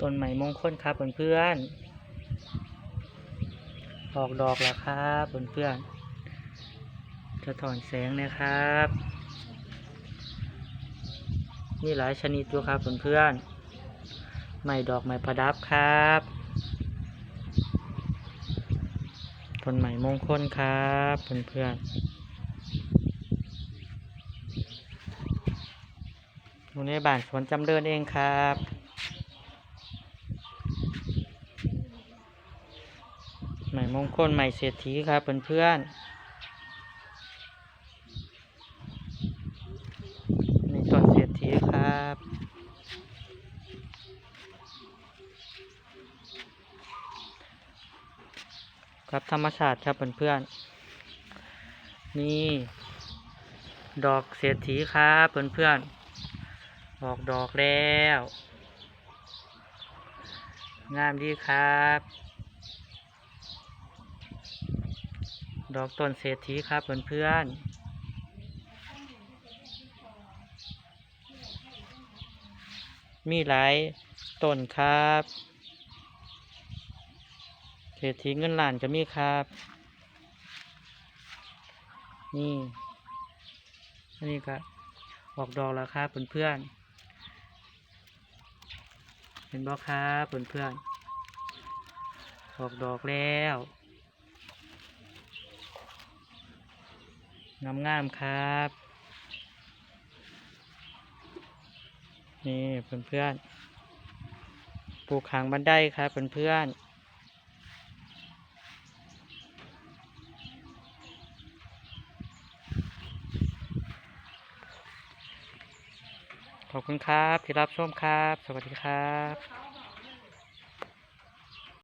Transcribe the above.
ต้นใหม่มงคลครับเพื่อนๆออกดอกแล้วครับเพื่อนๆจะถอนแสงนะครับ มีหลายชนิดอยู่ครับเพื่อนๆใหม่ดอกใหม่ประดับครับต้นใหม่มงคลครับเพื่อนๆอยู่ในบ้านสวนจำเริญเองครับ ใหม่มงคลใหม่เศรษฐีครับเพื่อนๆนี่ต้นเศรษฐีครับครับธรรมชาติครับเพื่อนๆนี่ดอกเศรษฐีครับเพื่อนๆออกดอกแล้ว งามดีครับ ดอกต้นเศรษฐีครับเพื่อนๆ มีหลายต้นครับเศรษฐีเงินล้านก็มีครับ นี่อันนี้ก็ออกดอกแล้วครับเพื่อนๆเห็นบ่ครับเพื่อนๆออกดอกแล้ว งามงามครับ นี่เพื่อนๆปลูกขางบันไดครับเพื่อนๆขอบคุณครับที่รับชมครับ สวัสดีครับ